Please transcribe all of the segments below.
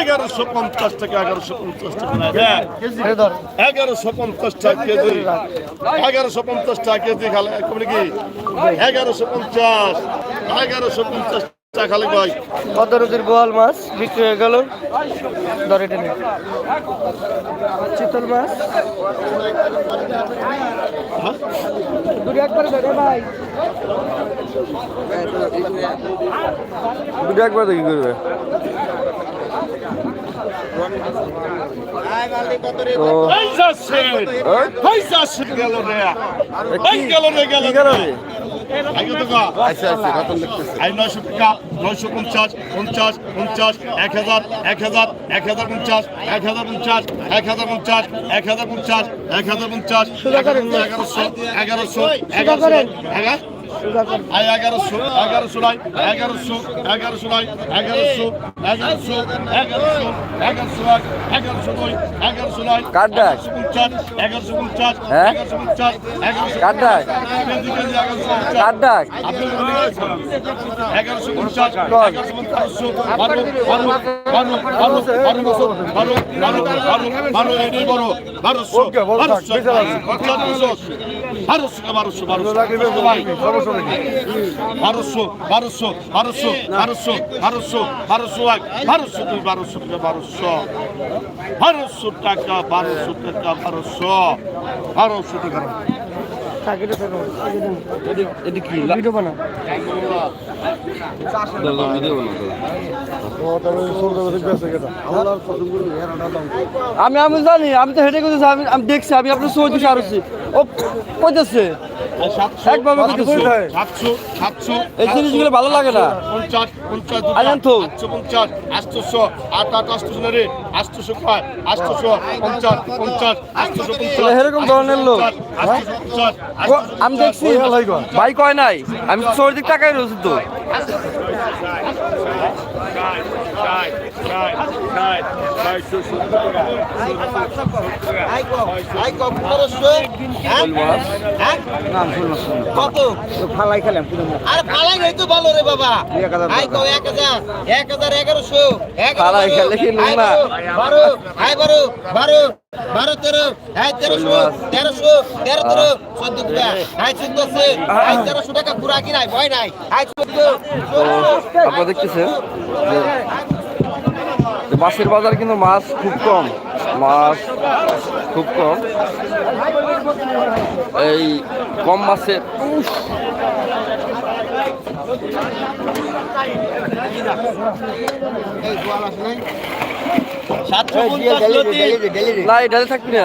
এগারোশো পঞ্চাশ টাকা এগারোশো পঞ্চাশ টাকা এগারোশো পঞ্চাশ টাকা কেজি। এগারোশো পঞ্চাশ টাকা কেজি খালে কমলে কি? এগারোশো পঞ্চাশ এগারোশো পঞ্চাশ টাকা খালে ভাই। কত গোয়াল মাছ বিক্রি হয়ে গেল। টেনে চিতল মাছ। দুটো একবার ধরে ভাই। দুটো একবার দেখি করবে। আই আচ্ছা আচ্ছা নয়শো টাকা নয়শো পঞ্চাশ পঞ্চাশ পঞ্চাশ এক হাজার এক হাজার এক হাজার পঞ্চাশ এক হাজার পঞ্চাশ এক হাজার পঞ্চাশ এক হাজার পঞ্চাশ এক হাজার পঞ্চাশ এগারোশো এগারোশো এগারোশো এগারো আই এগারোশো এগারোশো নাই এগারোশো এগারোশো নাই এগারোশো এগারোশো এগারোশো এগারোশো এক এগারোশো দুই এগারোশো নয় কার ডাক? এগারোশো পঞ্চাশ এগারোশো পঞ্চাশ হ্যাঁ? এগারোশো পঞ্চাশ এগারোশো কার ডাক? কেজি কেজি এগারোশো পঞ্চাশ এগারোশো পঞ্চাশশো বারো বারো বারো বারো বারো বছর বারো বারো বারো বারো এটাই বড় বারোশো বারোশো বারোশো বারোশো বারোশো বারোশো বারোশো বারোশো বারোশো বারোশো বারোশো বারোশো এক বারোশো দুই বারোশো টাকা বারোশো। বারোশো টাকা বারোশো টাকা বারোশো। বারোশো টাকা। আমি আমি জানি আমি তো হেঁটে করতেছি আমি আমি দেখছি আমি আপনার সৌদি সারছি ও কইতেছে একভাবে এই জিনিসগুলো ভালো লাগে না পঞ্চাশ পঞ্চাশ আজান তো। আটশো পঞ্চাশ আটশোশো আট আট আটশোশো রে আটশোশো আটশোশো পঞ্চাশ পঞ্চাশ আটশোশো পঞ্চাশ তাহলে এরকম ধরনের লোক, আমি দেখছি ভাই কয় নাই আমি সৌদি টাকায় রয়েছি তো কত ফালাই খেলাম আরে ফালাই নাই তো ভালো রে বাবা আই কো এক হাজার এক হাজার এগারোশো ফালাই খেলে কি? বারো আই বারো বারো বারো তেরো আই তেরোশো তেরোশো তেরো তেরো চোদ্দ টাকা আই চোদ্দ আছে তেরোশো টাকা পুরা কি নাই ভয় নাই আই চোদ্দ আপনারা দেখতেছেন যে যে মাছের বাজার কিন্তু মাছ খুব কম। মাছ খুব কম। এই কম মাছের। না না থাকবি না?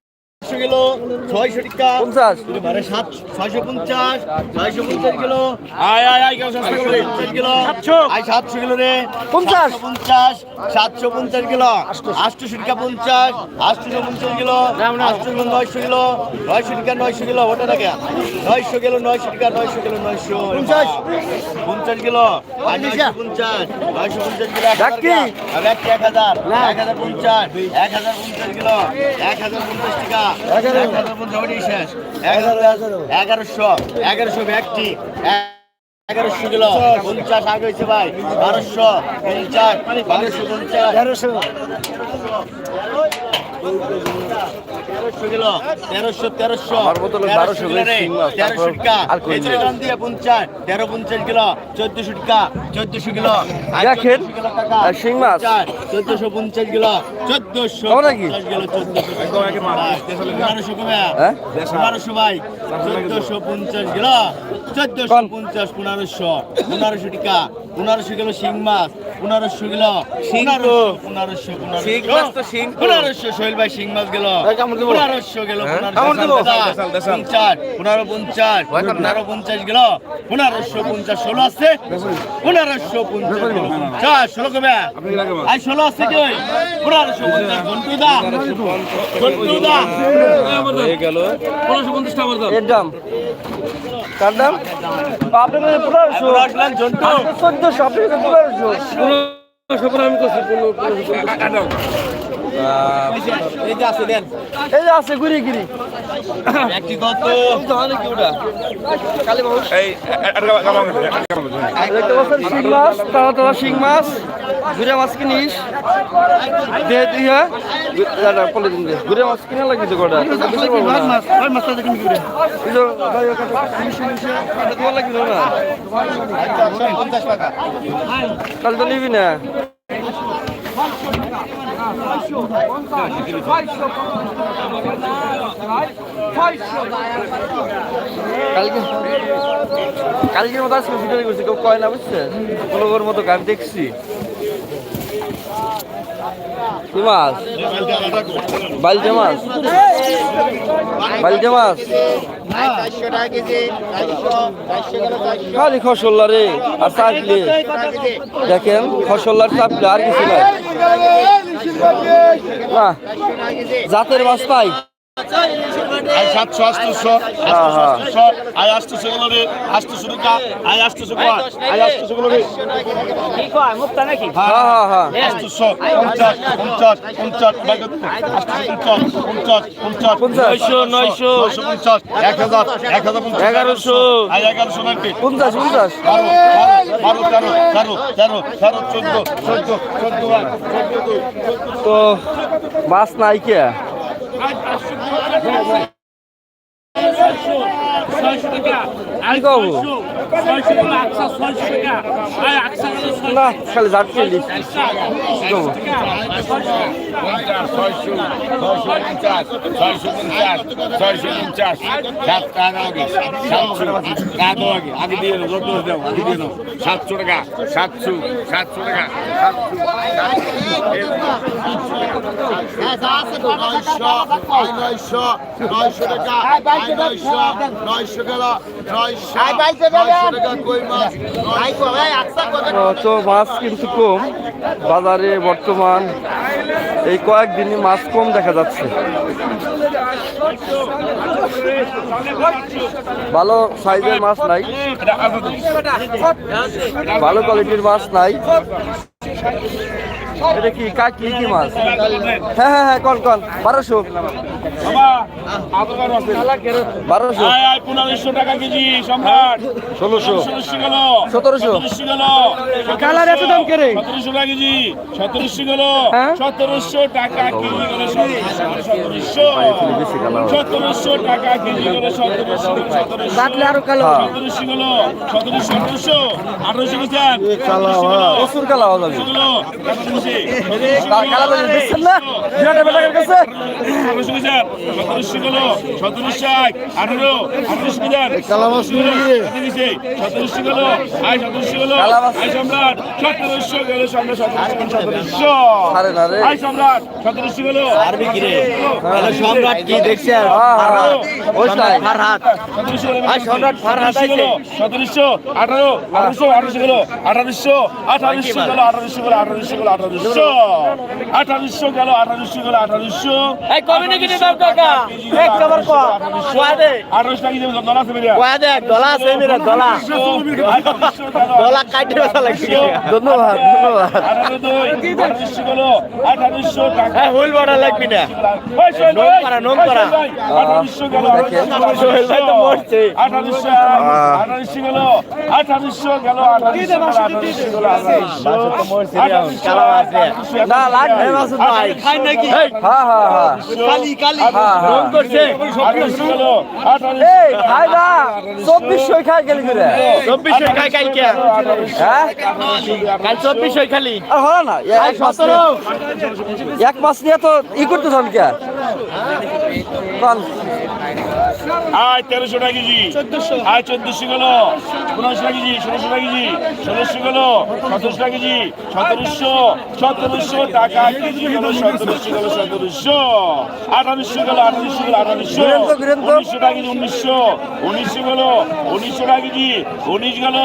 কিলো ছয়শো টিকা পঞ্চাশ। মানে সাত ছয়শো পঞ্চাশ ছয়শো পঞ্চাশ কিলো। আয় আয় আয় সাতশো কিলো। আয় সাতশো কিলো রে। পঞ্চাশ। পঞ্চাশ সাতশো পঞ্চাশ কিলো। আটশো। টিকা পঞ্চাশ আটশো পঞ্চাশ কিলো। আটশো কিলো নয়শো কিলো। নয়শো টিকা নয়শো কিলো ওটা থাকে নয়শো কিলো নয়শো টিকা নয়শো কিলো নয়শো। পঞ্চাশ। পঞ্চাশ কিলো। নয়শো পঞ্চাশ নয়শো পঞ্চাশ কিলো এক হাজার এক হাজার পঞ্চাশ এক হাজার পঞ্চাশ কিলো এক হাজার পঞ্চাশ টাকা এগারোশো। এগারোশো ব্যক্তি। তেরোশো। তেরোশো তেরোশো তেরোশো। তেরোশো টাকা। দিয়ে চোদ্দশো কিলো। শিং চোদ্দশো পঞ্চাশ কিলো চোদ্দশো পঞ্চাশ কিলো চোদ্দশো বারোশো ভাই চোদ্দশো পঞ্চাশ কিলো চোদ্দশো পঞ্চাশ পনেরোশো পনেরোশো টাকা পনেরোশো কিলো শিং মাছ পনেরোশো কিলো পনেরোশো পনেরোশো পনেরোশো পনেরোশো সোহেল ভাই শিং মাছ গেল পনেরোশো গেল পঞ্চাশ পনেরো পঞ্চাশ পনেরো পঞ্চাশ গেল পনেরোশো পঞ্চাশ ষোলো আছে পনেরোশো পঞ্চাশ পঞ্চাশ ষোলো কবে? আই ষোলো আছে কি পনেরোশো পঞ্চাশ ঘন্টু দা ঘন্টু দা এর দাম। কার দাম আপনার কাছে পনেরোশো চোদ্দশো আপনার কাছে পনেরোশো এই যে আছে দেন এই যে আছে ঘুরি গিরি ব্যক্তিগত দেখতে পাচ্ছেন শিং মাছ তারা তারা শিং মাছ ঘুরে মাছ কিনিস দে তুই হ্যাঁ পলিথিন দে ঘুরে মাছ কিনা লাগছে কটা কাল তো নিবি না কালকে কালকের মতো আজকে ভিডিও করছি কেউ কয় না বুঝছে মতো গান দেখছি। কি মাছ? বালতে মাছ। বালতে মাছ। খালি খসল্লা রে, আর চাপলে দেখেন, খসল্লার চাপলে আর কিছু নাই। না, জাতের মাছ পাই। আই সাতশো আটশোশো হ্যাঁ, হ্যাঁ। আটশোশো আই আটশোশো গুলো রে আটশোশো টাকা আই আটশোশো কয় আই আটশোশো গুলো রে হ্যাঁ হ্যাঁ হ্যাঁ আটশোশো পঞ্চাশ পঞ্চাশ পঞ্চাশ পঞ্চাশ পঞ্চাশ পঞ্চাশ নয়শো, নয়শো। পঞ্চাশ এক হাজার এক হাজার পঞ্চাশ। এগারোশো। আই এগারোশো নাকি পঞ্চাশ পঞ্চাশ। বারো তেরো তেরো তেরো তেরো চোদ্দ চোদ্দ চোদ্দ তো মাছ নাই কে? ছয়শো টাকা। যত দাও আগে দিয়ে দাও সাতশো টাকা সাতশো সাতশো টাকা নয়শো নয়শো টাকা নয়শো গেল তো তো মাছ কিন্তু কম। বাজারে বর্তমান এই কয়েকদিনই মাছ কম দেখা যাচ্ছে। ভালো সাইজের মাছ নাই। ভালো কোয়ালিটির মাছ নাই। এটা কি কাকি কি মাছ? হ্যাঁ হ্যাঁ হ্যাঁ কন কন বারোশো। বারোশো। পনেরোশো টাকা কেজি সম্রাট। ষোলোশো। সতেরোশো কালার এত দাম কেড়ে সতেরোশো টাকা কেজি সতেরোশো গেল। হ্যাঁ? সতেরোশো টাকা কেজি গেল সতেরোশো। বেশি সতেরোশো টাকা কেজি গেল সতেরোশো বাটলে আরও কালো। সতেরোশো গেল সতেরোশো আঠারোশো আঠারোশো গেছেন প্রচুর কালো হওয়া যাবে কালো না? গেছেন সতেরোশো গেল সতেরোশো এক আঠারো আঠারোশো গেছেন সতেরোশো গেল আয় সতেরোশো গেল আয় সম্রাট সতেরোশো গেল সম্রাট সতেরোশো সতেরোশো আরে না রে। আয় সম্রাট সতেরোশো গেল সম্রাট কি আইছে। সতেরোশো আঠারো আঠারোশো আঠারোশো গেল আঠারোশো আঠারোশো গেল আঠারোশো গেল আঠারোশো গেল আঠারোশো। আঠারোশো গেল আঠারোশো গেল আঠারোশো। কবে নাকি টাকা। এক কো। টাকা আছে আছে মেরা কাটে লাগছে। ধন্যবাদ ধন্যবাদ। টাকা হ্যাঁ বড় লাগবি না। নোম করা, নোম করা। সোহেল ভাই, আঠারোশো গেল দেখেন। সোহেল ভাই তো মরছে। আঠারোশো আঠারোশো গেল আঠারোশো গেল আঠারোশো গেল আঠারোশো গেল আঠারোশো কালা আছে। না লাগবে। মাসুদ ভাই খাই নাকি? হ্যাঁ হ্যাঁ হ্যাঁ কালি কালি। হ্যাঁ, হ্যাঁ। করছে? এই খাই না চব্বিশশো খাই গেলি করে? চব্বিশ খাই কালকে। হ্যাঁ? কাল খালি। আর হলো না এক মাস নিয়ে- এক মাস নিয়ে তো ই করতে কে? আয় তেরোশো টাকা কেজি। আয় চোদ্দশো গেল। পনেরোশো টাকা কেজি ষোলোশো টাকা কেজি ষোলোশো গেল। সতেরোশো টাকা কেজি সতেরোশো সতেরোশো টাকা কেজি গেল সতেরোশো গেল সতেরোশো। আঠারোশো গেল আঠারোশো গেল আঠারোশো। উনিশশো টাকা কেজি উনিশশো। উনিশশো গেল উনিশশো টাকা কেজি উনিশ গেল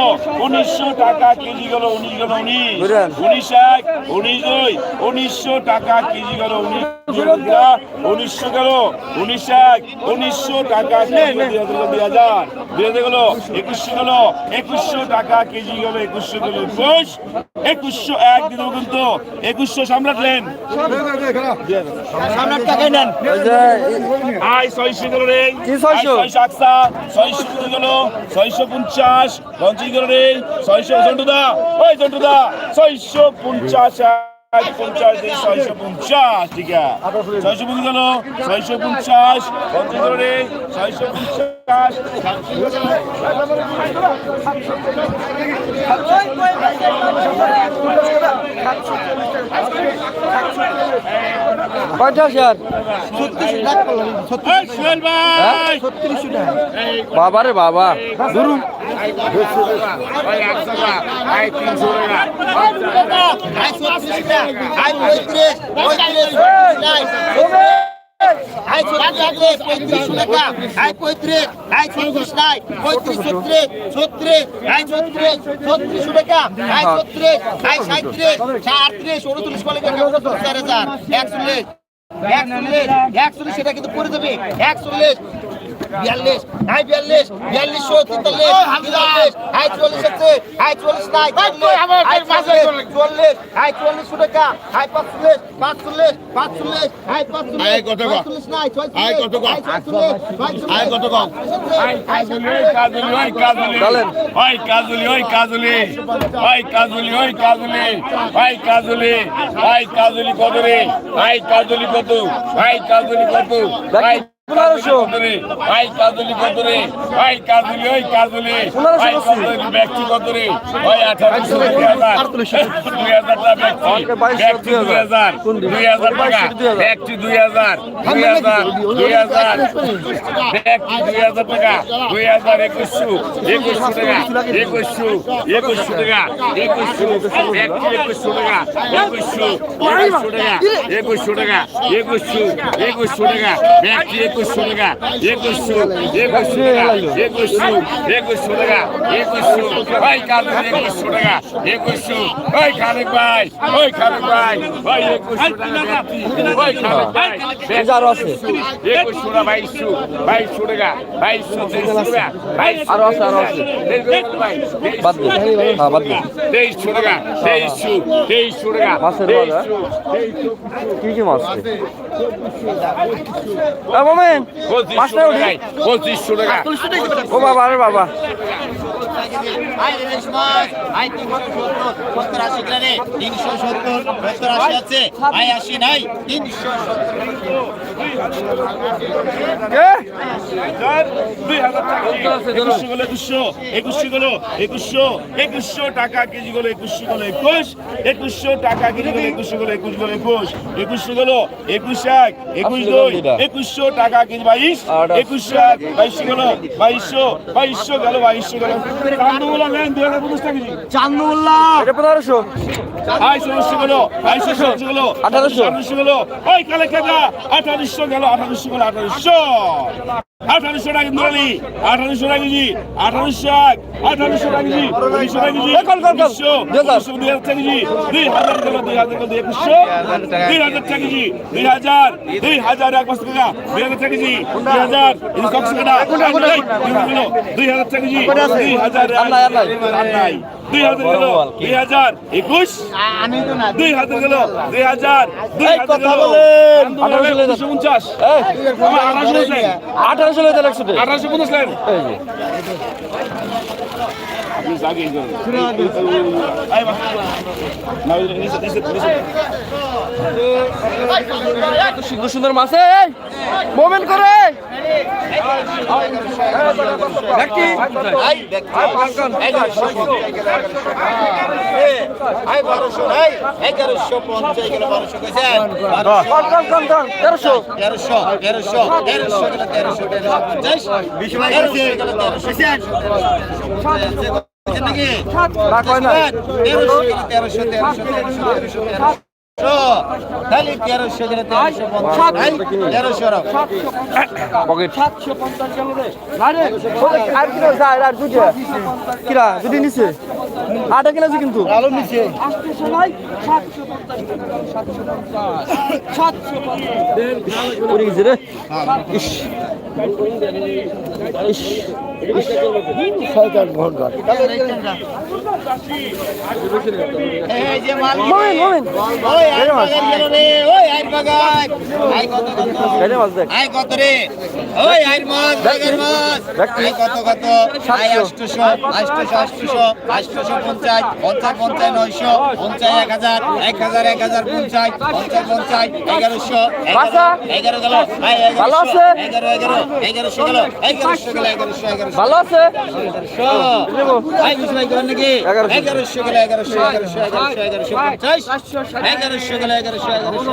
উনিশশো টাকা কেজি গেল উনিশ গেল উনিশ। উনিশ এক উনিশ দুই উনিশশো টাকা কেজি গেল উনিশ উনিশশো গেল উনিশ এক উনিশশো টাকা দুই হাজার। দুই হাজার গেল একুশশো গেল একুশশো টাকা কেজি গেল একুশশো গেল একুশ। একুশশো এক দিন কিন্তু একুশশো সামলাটলেন। আয় ছয়শো গেল রে। কি ছয়শো? ছয়শো আকসা ছয়শো কুড়ি গেল ছয়শো পঞ্চাশ। পঞ্চাশ গেল রে ছয়শো। জন্টুদা ওই জন্টুদা ছয়শো পঞ্চাশ এক। পঞ্চাশ দুই ছয়শো পঞ্চাশ ঠিক আছে। ছয়শো পঞ্চাশ গেল ছয়শো পঞ্চাশ পঞ্চাশ রে পঞ্চাশ বাবা। রে বাবা দুরু ভাই একশো টাকা ভাই তিনশো টাকা আই ছত্রিশ পঁয়ত্রিশ টাকা আই পঁয়ত্রিশ আই ছত্রিশ নাই পঁয়ত্রিশ ছত্রিশ ছত্রিশ আই ছত্রিশ ছত্রিশ টাকা আই ছত্রিশ আই সাঁত্রিশ আটত্রিশ উনত্রিশ কলে চার হাজার সেটা কিন্তু করে দেবে একচল্লিশ বিয়াল্লিশ আই বিয়াল্লিশ বিয়াল্লিশশো তেতাল্লিশ আছে নাই টাকা পাঁচচল্লিশ পাঁচচল্লিশ পাঁচচল্লিশ পাঁচচল্লিশ? পাঁচচল্লিশ নাই? কাজলি কত রে কাজলি কত কাজলি কত ওই কাজলি কত রে ওই কাজলি ওই কাজলি। পনেরোশো কাজলি ব্যক্তি কত রে ওই আঠারোশো দুই হাজার। দুই হাজার টাকা দুই হাজার। দুই হাজার। ব্যক্তি দুই হাজার। দুই হাজার। দুই হাজার। ব্যক্তি দুই হাজার টাকা। দুই হাজার একুশশো। একুশশো টাকা। একুশশো। একুশশো টাকা। একুশশো। ব্যক্তি একুশশো টাকা। একুশশো। একুশশো টাকা। একুশশো টাকা। একুশশো। একুশশো টাকা। ব্যক্তি একুশশো টাকা একুশশো একুশশো টাকা একুশশো একুশশো টাকা একুশশো। ওই কাজ একুশশো টাকা? একুশশো। ওই খালেক ভাই ওই খালেক ভাই ওই একুশশো টাকা। ওই খালেক ভাই একুশশো টাকা। বাইশশো বাইশশো টাকা বাইশশো তেইশশো টাকা বাইশশো হ্যাঁ তেইশশো টাকা তেইশশো তেইশশো টাকা? তেইশশো কি কি মাছ পঁচিশশো টাকা ও বাবা রে বাবা। তিনশো সত্তর সত্তর আশি সত্তর সত্তর আছে। আশি নাই তিনশো টাকা একুশশো টাকা কেজি গেলো একুশশো গেলো একুশ একুশশো টাকা কেজি গেলো একুশশো গেলো একুশ গেলো একুশ একুশশো গেলো একুশ এক একুশ দুই একুশশো টাকা কেজি বাইশ একুশশো এক বাইশশো গেলো বাইশশো বাইশশো গেল বাইশশো গেল কান্দুলা নেন দুই হাজার পঞ্চাশ টাকা কেজি এটা পনেরোশো আঠারোশো। আঠারোশো গেলো ওই কালে কেদা আঠারোশো গেল আঠারোশো গেল আঠারোশো। আঠারোশো টাকা ধরলি আঠারোশো টাকা কেজি আঠারোশো এক আঠারোশো টাকা কেজি উনিশশো টাকা কেজি। উনিশশো। উনিশশো দুই হাজার টাকা কেজি দুই হাজার গেল দুই হাজার দুই একুশশো দুই হাজার টাকা কেজি দুই হাজার দুই হাজার এক পাঁচ টাকা দুই হাজার টাকা কেজি দুই হাজার যে কক্স কাটা দুই হাজার টাকা কেজি দুই হাজার নাই, দুই হাজার গেল দুই হাজার একুশ দুই হাজার গেল দুই হাজার দুই হাজার গেল আঠারোশো আঠারোশো পঞ্চাশ এই আমার আঠারোশো আঠারোশো পঞ্চাশ যে এত সুন্দর সুন্দর মাছ এই মোমেন্ট করে। তেরোশো তেরোশো তেরোশো তেরোশো তেরোশো তেরোশো তেরোশো কিরা নিচে আটা কিলো আছে কিন্তু। আলো নিচে পড়ে গেছে রে। ইস ইস পঞ্চাশ। পঞ্চাশ পঞ্চাশ হাজার এক হাজার এক হাজার ভালো এগারোশো আছে? এগারো এগারো এগারোশো গেল এগারোশো এগারোশো এগারোশো এগারোশো। এগারোশো গেল এগারোশো এগারোশো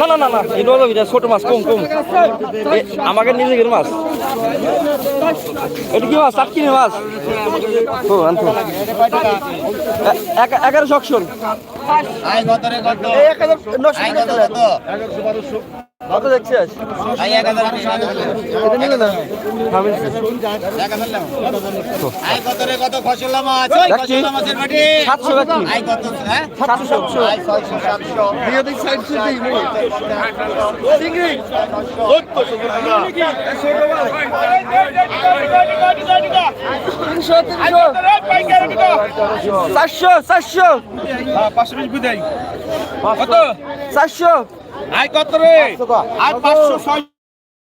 না না না না এটা হলো এটা ছোট মাছ কম কম। আমাকে নিজে গেলে মাছ? এটা কি মাছ? চাটকিনি মাছ? ও আনতো এগারোশো অকশন আই কত রে কত? আই কত কত কত দেখছিস আই এক হাজার দুশো কত কত রাখছি আই কত হ্যাঁ? সাতশো। তিনশো তিনশো। চারশো। চারশো কত রে? আয় পাঁচশো টাকা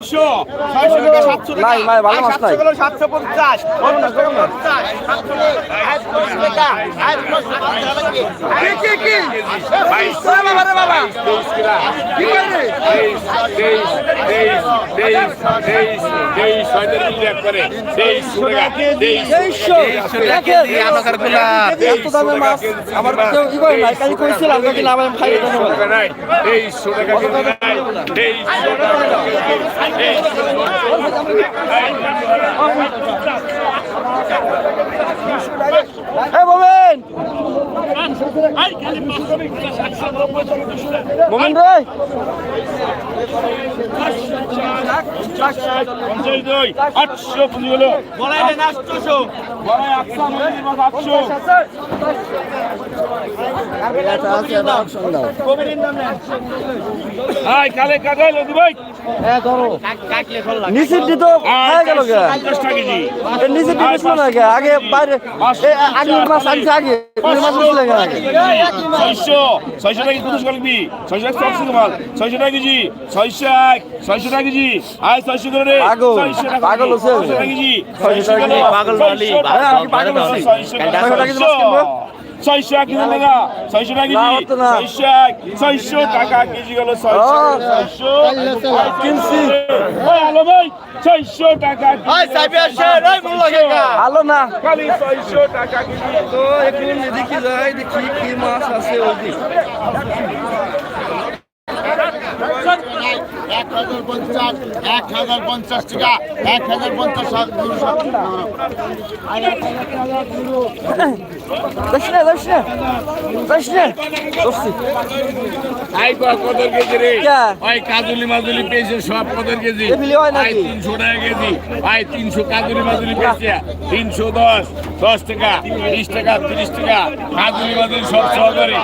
সাতশো টাকা। নাই নাই ভালো মাছ নাই। গেল সাতশো পঞ্চাশ। তেইশশো দেখেন এত দামের মাছ আমার কেউ ই করে নাই কালি কইছিলাম নাকি না আমি খাই ধন্যবাদ এই মোমেন আটশো পুঁজি হলো আটশো কালে ভাই দিত গেল আগে বাইরে আগে মাছ আনছে আগে ওই মাছ উঠছিল গে আগে ছয়শো ছয়শো টাকা দুশো কালবি ছয়শো টাকা সবসে মাল। ছয়শো টাকা কেজি ছয়শো এক ছয়শো টাকা কেজি। আয় ছয়শো করে রে। পাগল, হচ্ছে। টাকা কেজি। টাকা টাকা কেজি মাছ কিনবো? ছয়শো এক কেজি টাকা ছয়শো টাকা কেজি। ছয়শো এক। ছয়শো টাকা কেজি গেল ছয়শো। ছয়শো। আলো ভাই ছয়শো টাকা ভালো না। খালি ছয়শো টাকা কেজি। তো একটু দেখি যাই দেখি কি মাছ আছে ওই দিক এক হাজার এক হাজার পঞ্চাশ টাকা এক হাজার পঞ্চাশ কেজি। সব কেজি তিনশো কেজি তিনশো পেয়েছে তিনশো দশ দশ টাকা বিশ টাকা তিরিশ টাকা কাজুলি মাজুলি সব সহকারে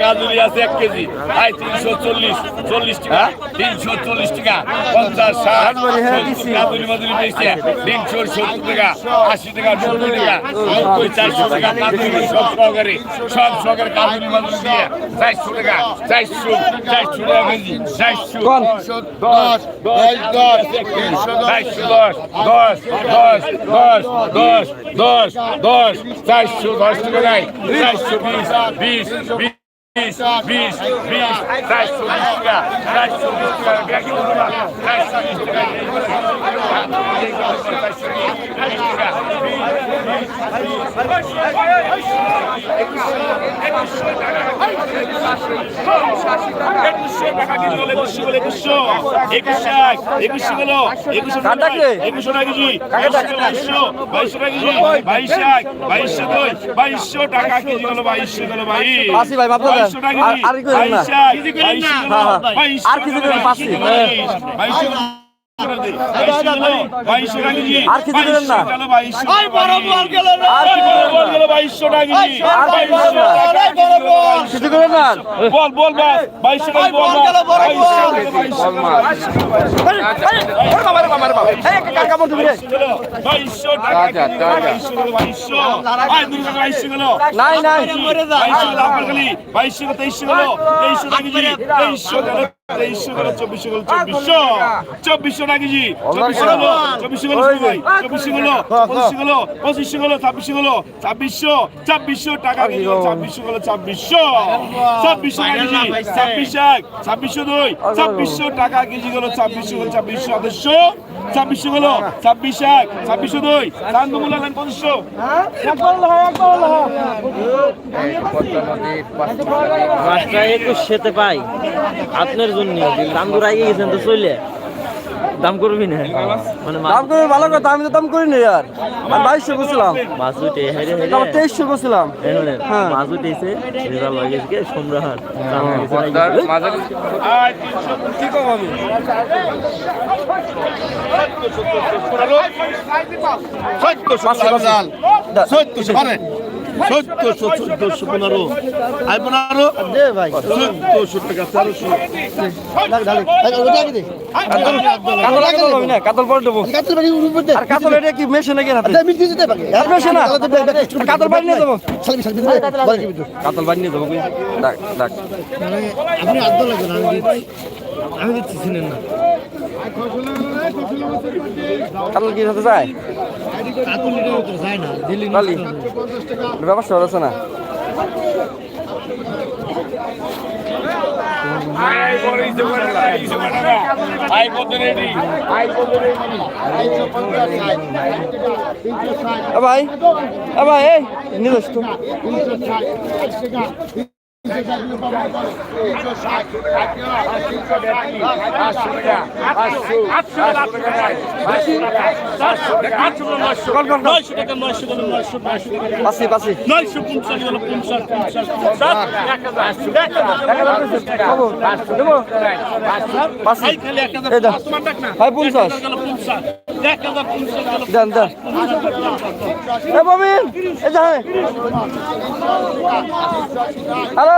কাজুলি আছে এক কেজি আই তিনশো চল্লিশ চল্লিশ টাকা তিনশো চল্লিশ টাকা পঞ্চাশ ষাট হ্যাঁ। কাদুলি মাদুলি বেশি তিনশো সত্তর টাকা আশি টাকা নব্বই টাকা নব্বই চারশো টাকা কাদুলি সব সহকারে সব সহকারে কাদুলি মাদুলি দিয়ে চারশো টাকা চারশো চারশো টাকা কেজি চারশো? দশ দশ দশ চারশো দশ দশ দশ দশ দশ দশ দশ চারশো দশ টাকা দেয় চারশো বিশ বিশ বিশ বিশ বিশ বিশ চারশো বিশ টাকা চারশো বিশ টাকা ব্যাগে বলব না চারশো বিশ টাকা চারশো বিশ টাকা একুশশো টাকা কেজি হলো একুশশো হলো একুশশো একুশশো একুশশো হলো একুশশো একুশশো টাকা কেজি বাইশশো বাইশশো টাকা কেজি বাইশ এক বাইশশো দুই বাইশশো টাকা কেজি হলো বাইশশো হলো ভাই, বাইশশো টাকা আর- আর কি না? বাইশ এক, বাইশশো। বাইশশো। বাইশশো হলো, বাইশশো বাইশশো আর কিছু না? কিছু না? বল বল টাকা বল টাকা নাই, নাই। তেইশশো তেইশশো টাকা তেইশশো তেইশশো চব্বিশশো গেল চব্বিশশো চব্বিশশো টাকা কেজি চব্বিশশো গেল চব্বিশশো গেল চব্বিশশো গেল পঁচিশশো গেল পঁচিশশো গেল ছাব্বিশশো গেল ছাব্বিশশো ছাব্বিশশো টাকা কেজি ছাব্বিশশো গেল ছাব্বিশশো ছাব্বিশশো টাকা কেজি ছাব্বিশ এক ছাব্বিশশো দুই ছাব্বিশশো টাকা কেজি গেল ছাব্বিশশো গেল ছাব্বিশশো আদর্শো ছাব্বিশশো গেল ছাব্বিশ এক ছাব্বিশশো দুই। চান্দমূল আলেন পঁচিশশো একুশ সেতে পাই। আপনার জন্য দাম দূর আগে গেছেন তো চলে। দাম করবি না? মানে দাম করে ভালো কথা আমি তো দাম করি না আর। আমি বাইশশো করছিলাম। মাছ উঠে হেরে হেরে আমার তেইশশো করছিলাম। হ্যাঁ। মাছ উঠেছে রেজাল্ট হয়ে গেছে কি সম্রাট। কি কম আমি? চোদ্দশো চোদ্দশো পনেরো আই পনেরো চোদ্দশো টাকা তেরোশো কাতল না এটা কি মেশে নাকি না কাতল বাড়ি দেবো কাতল বাড়ি দেবো কই? ডাক ডাক কাতল কি না না ইসে করে না ভাই ভাই এই নিয়ে যাস তো কল কল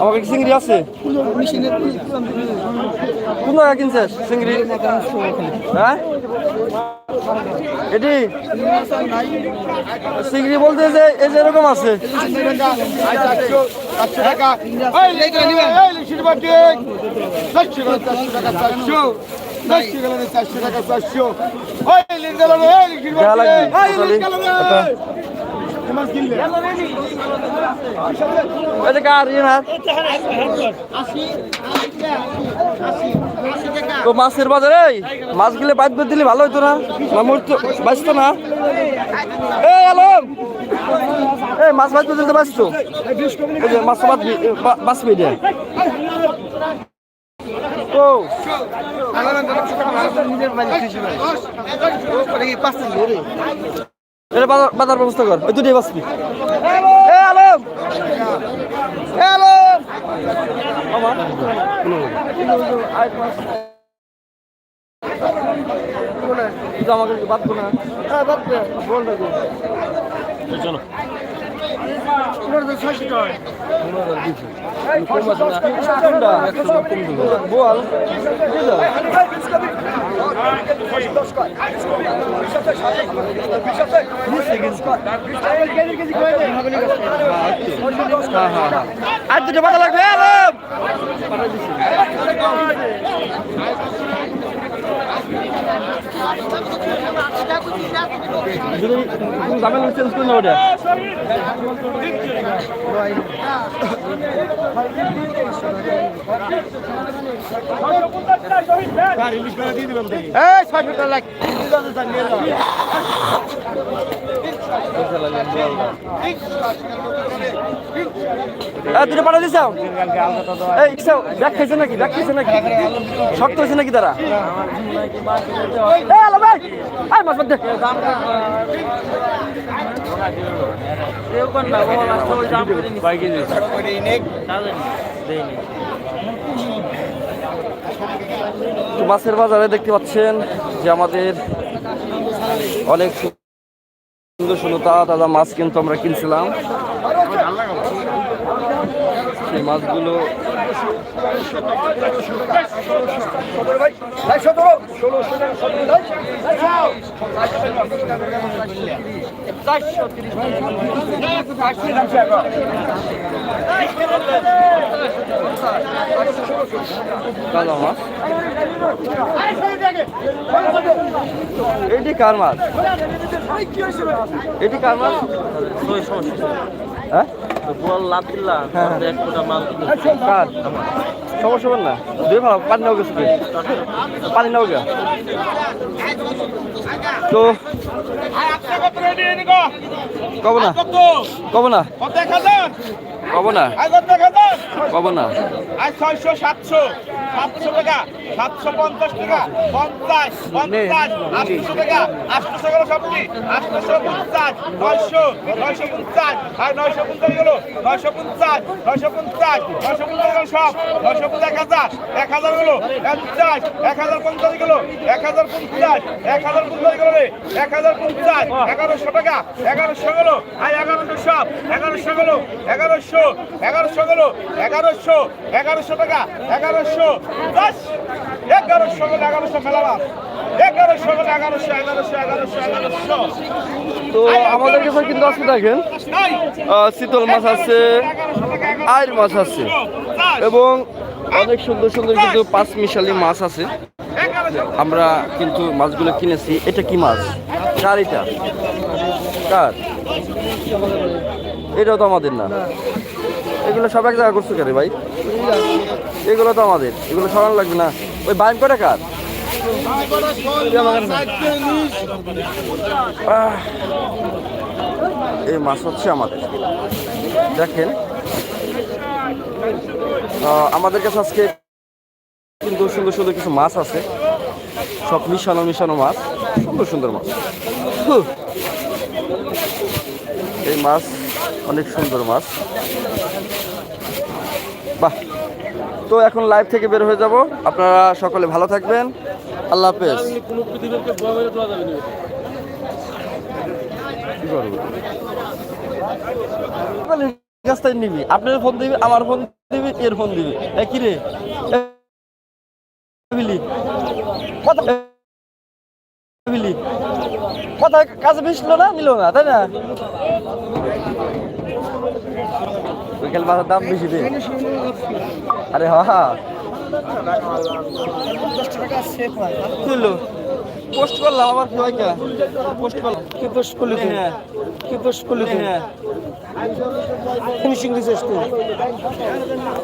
আমার কাছে চিংড়ি আছে কোন জায়গা কিনছিস চিংড়ি হ্যাঁ এটি চিংড়ি বলতে যে এই যে এরকম আছে দেয়া লাগবে টোটালি। তো মাছের বাজারে এই মাছ গেলে বাইত বেদ দিলে ভালো হইতো না? না মরতো বাঁচতো না। এই আলম! এই মাছ বাইত দিলে তো বাঁচতো। মাছ বাদ বাঁচবে এটা ও এটা বাজার বাজার ব্যবস্থা কর। ওই দুটোই বাঁচবি। আলম! আলম! আমাকে বাঁধবো না। হ্যাঁ বাঁধবে বল না চলো। বল। আর দুটো পাতা লাগবে ফিট লাগ পাঠা দিছাও এই ইচ্ছাও ব্যাগ খাইছে নাকি ব্যাগ খাইছে নাকি? শক্ত হয়েছে নাকি তারা? মাছের বাজারে দেখতে পাচ্ছেন যে আমাদের অনেক সুন্দর সুন্দর তাজা তাজা মাছ কিন্তু আমরা কিনছিলাম। সেই মাছগুলো তাজা মাছ? এটি কার মাছ? এটি কার মাছ হ্যাঁ? হ্যাঁ। কিনে কার? সমস্যা বল না। দুই ভালো পানি নাও গেছে পানি নাও গে তো কব না কব না কব না কব না ছয়শো সাতশো। সাতশো টাকা। সাতশো পঞ্চাশ টাকা। পঞ্চাশ পঞ্চাশ। আটশো টাকা। আটশো গেল সবজি আটশো পঞ্চাশ। নয়শো নয়শো পঞ্চাশ। আর নয়শো পঞ্চাশ গেল নয়শো পঞ্চাশ নয়শো পঞ্চাশ নয়শো পঞ্চাশ গেল সব। নয়শো পঞ্চাশ এক হাজার। এক হাজার গেল পঞ্চাশ এক হাজার পঞ্চাশ গেল এক হাজার পঞ্চাশ এক হাজার পঞ্চাশ গেল রে। এক হাজার পঞ্চাশ এগারোশো টাকা এগারোশো গেল আর এগারোশো সব। এগারোশো গেল এগারোশো এগারোশো গেল এগারোশো এগারোশো টাকা এগারোশো। দশ এগারোশো গেল এগারোশো মেলাবাস এগারোশো গেল এগারোশো এগারোশো এগারোশো এগারোশো। তো আমাদের কাছে কিন্তু আছে দেখেন। শীতল মাছ আছে আয়ের মাছ আছে। এবং অনেক সুন্দর সুন্দর কিন্তু পাঁচ মিশালি মাছ আছে। আমরা কিন্তু মাছগুলো কিনেছি। এটা কি মাছ? কার এটা কার? এটাও তো আমাদের না। এগুলো সব এক জায়গা করছ কেন ভাই? এগুলো তো আমাদের। এগুলো সরান লাগবে না। ওই বাইম কটা কার? এই মাছ হচ্ছে আমাদের। দেখেন। আমাদের কাছে আজকে কিন্তু সুন্দর সুন্দর কিছু মাছ আছে। সব মিশানো মিশানো মাছ। সুন্দর সুন্দর মাছ। এই মাছ অনেক সুন্দর মাছ বাহ তো এখন লাইভ থেকে বের হয়ে যাব আপনারা সকলে ভালো থাকবেন আল্লাহ হাফেজ? নিবি আপনার ফোন দিবি আমার ফোন দিবি এর ফোন দিবি এ কি রে কথা কথা কাজে মিশলো না নিল না তাই না? বিকেল মাছের দাম বেশি দে আরে হা হা। তুললো। পোস্ট করলাম আবার কি হয় কে? পোস্ট করলাম। কি পোস্ট করলি তুই কি পোস্ট করলি তুই ফিনিশিং দিছিস তুই